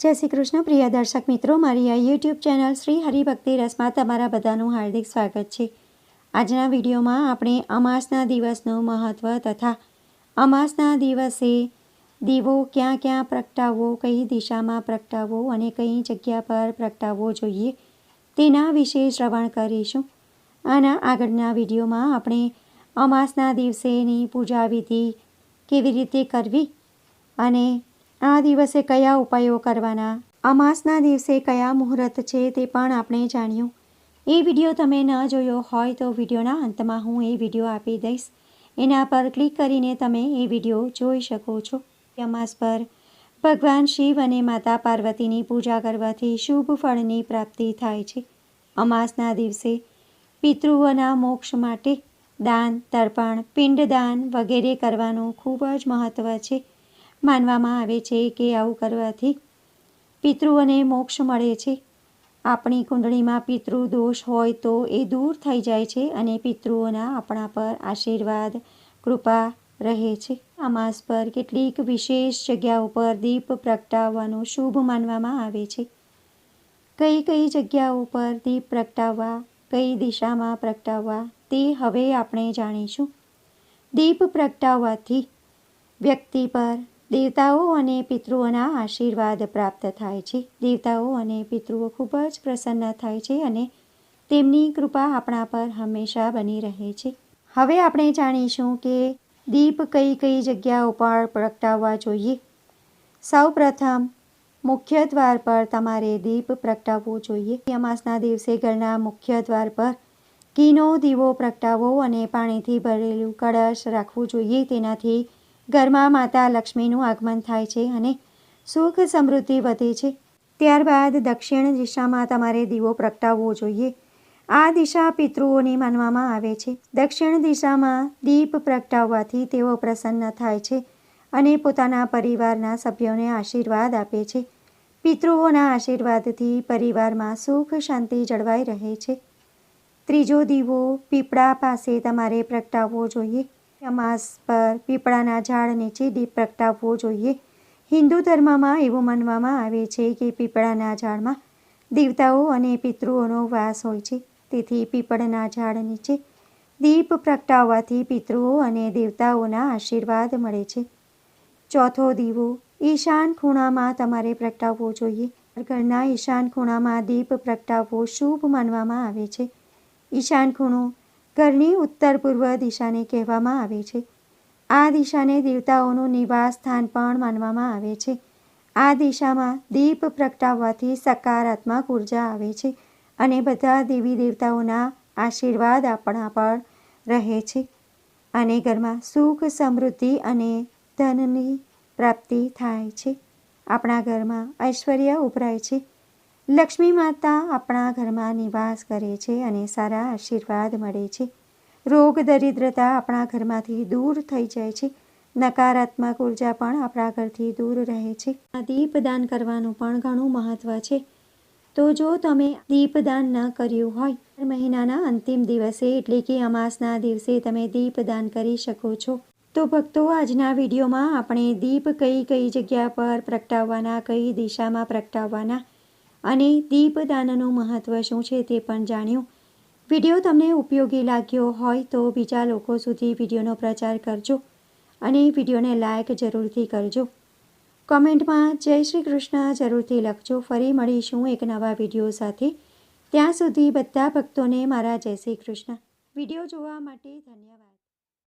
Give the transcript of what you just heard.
જય શ્રી કૃષ્ણ, પ્રિય દર્શક મિત્રો. મારી આ યુટ્યુબ ચેનલ શ્રી હરિભક્તિ રસમાં તમારા બધાનું હાર્દિક સ્વાગત છે. આજના વિડીયોમાં આપણે અમાસના દિવસનું મહત્ત્વ તથા અમાસના દિવસે દીવો ક્યાં ક્યાં પ્રગટાવવો, કઈ દિશામાં પ્રગટાવવો અને કઈ જગ્યા પર પ્રગટાવવો જોઈએ તેના વિશે શ્રવણ કરીશું. આના આગળના વિડીયોમાં આપણે અમાસના દિવસેની પૂજા વિધિ કેવી રીતે કરવી અને આ દિવસે કયા ઉપાયો કરવાના? અમાસના દિવસે કયા મુહૂર્ત છે તે પણ આપણે જાણ્યું. એ વીડિયો તમે ન જોયો હોય તો વિડીયોના અંતમાં હું એ વીડિયો આપી દઈશ. એના પર ક્લિક કરીને તમે એ વીડિયો જોઈ શકો છો. અમાસ પર ભગવાન શિવ અને માતા પાર્વતીની પૂજા કરવાથી શુભ ફળની પ્રાપ્તિ થાય છે. અમાસના દિવસે પિતૃઓના મોક્ષ માટે દાન, તર્પણ, પિંડદાન વગેરે કરવાનું ખૂબ જ મહત્ત્વ છે. માનવામાં આવે છે કે આવું કરવાથી પિતૃઓને મોક્ષ મળે છે. આપણી કુંડળીમાં પિતૃ દોષ હોય તો એ દૂર થઈ જાય છે અને પિતૃઓના આપણા પર આશીર્વાદ, કૃપા રહે છે. આ માસ પર કેટલીક વિશેષ જગ્યા ઉપર દીપ પ્રગટાવવાનું શુભ માનવામાં આવે છે. કઈ કઈ જગ્યાઓ પર દીપ પ્રગટાવવા, કઈ દિશામાં પ્રગટાવવા તે હવે આપણે જાણીશું. દીપ પ્રગટાવવાથી વ્યક્તિ પર દેવતાઓ અને પિતૃઓના આશીર્વાદ પ્રાપ્ત થાય છે. દેવતાઓ અને પિતૃઓ ખૂબ જ પ્રસન્ન થાય છે અને તેમની કૃપા આપણા પર હંમેશા બની રહે છે. હવે આપણે જાણીશું કે દીપ કઈ કઈ જગ્યાઓ પર પ્રગટાવવા જોઈએ. સૌ પ્રથમ મુખ્ય દ્વાર પર તમારે દીપ પ્રગટાવવો જોઈએ. અમાસના દિવસે ઘરના મુખ્ય દ્વાર પર ઘીનો દીવો પ્રગટાવો અને પાણીથી ભરેલું કળશ રાખવું જોઈએ. તેનાથી ઘરમાં માતા લક્ષ્મીનું આગમન થાય છે અને સુખ સમૃદ્ધિ વધે છે. ત્યારબાદ દક્ષિણ દિશામાં તમારે દીવો પ્રગટાવવો જોઈએ. આ દિશા પિતૃઓની માનવામાં આવે છે. દક્ષિણ દિશામાં દીપ પ્રગટાવવાથી તેઓ પ્રસન્ન થાય છે અને પોતાના પરિવારના સભ્યોને આશીર્વાદ આપે છે. પિતૃઓના આશીર્વાદથી પરિવારમાં સુખ શાંતિ જળવાઈ રહે છે. ત્રીજો દીવો પીપળા પાસે તમારે પ્રગટાવવો જોઈએ. અમાસ પર પીપળાના ઝાડ નીચે દીપ પ્રગટાવવો જોઈએ. હિન્દુ ધર્મમાં એવું માનવામાં આવે છે કે પીપળાના ઝાડમાં દેવતાઓ અને પિતૃઓનો વાસ હોય છે. તેથી પીપળના ઝાડ નીચે દીપ પ્રગટાવવાથી પિતૃઓ અને દેવતાઓના આશીર્વાદ મળે છે. ચોથો દીવો, ઈશાન ખૂણામાં તમારે પ્રગટાવવો જોઈએ. ઘરના ઈશાન ખૂણામાં દીપ પ્રગટાવવો શુભ માનવામાં આવે છે. ઈશાન ખૂણો ઘરની ઉત્તર પૂર્વ દિશાને કહેવામાં આવે છે. આ દિશાને દેવતાઓનું નિવાસ સ્થાન પણ માનવામાં આવે છે. આ દિશામાં દીપ પ્રગટાવવાથી સકારાત્મક ઊર્જા આવે છે અને બધા દેવી દેવતાઓના આશીર્વાદ આપણા પર રહે છે અને ઘરમાં સુખ, સમૃદ્ધિ અને ધનની પ્રાપ્તિ થાય છે. આપણા ઘરમાં ઐશ્વર્ય ઉભરાય છે. લક્ષ્મી માતા આપણા ઘરમાં નિવાસ કરે છે અને સારા આશીર્વાદ મળે છે. રોગ દરિદ્રતા આપણા ઘરમાંથી દૂર થઈ જાય છે. નકારાત્મક ઊર્જા પણ આપણા ઘરથી દૂર રહે છે. આ દીપદાન કરવાનું પણ ઘણું મહત્ત્વ છે. તો જો તમે દીપદાન ન કર્યું હોય મહિનાના અંતિમ દિવસે એટલે કે અમાસના દિવસે તમે દીપદાન કરી શકો છો. તો ભક્તો, આજના વિડીયોમાં આપણે દીપ કઈ કઈ જગ્યા પર પ્રગટાવવાના, કઈ દિશામાં પ્રગટાવવાના અને દીપદાનનું મહત્ત્વ શું છે તે પણ જાણ્યું. વીડિયો તમને ઉપયોગી લાગ્યો હોય તો બીજા લોકો સુધી વિડીયોનો પ્રચાર કરજો અને વિડીયોને લાઇક જરૂરથી કરજો. કોમેન્ટમાં જય શ્રી કૃષ્ણ જરૂરથી લખજો. ફરી મળીશું એક નવા વીડિયો સાથે. ત્યાં સુધી બધા ભક્તોને મારા જય શ્રી કૃષ્ણ. વીડિયો જોવા માટે ધન્યવાદ.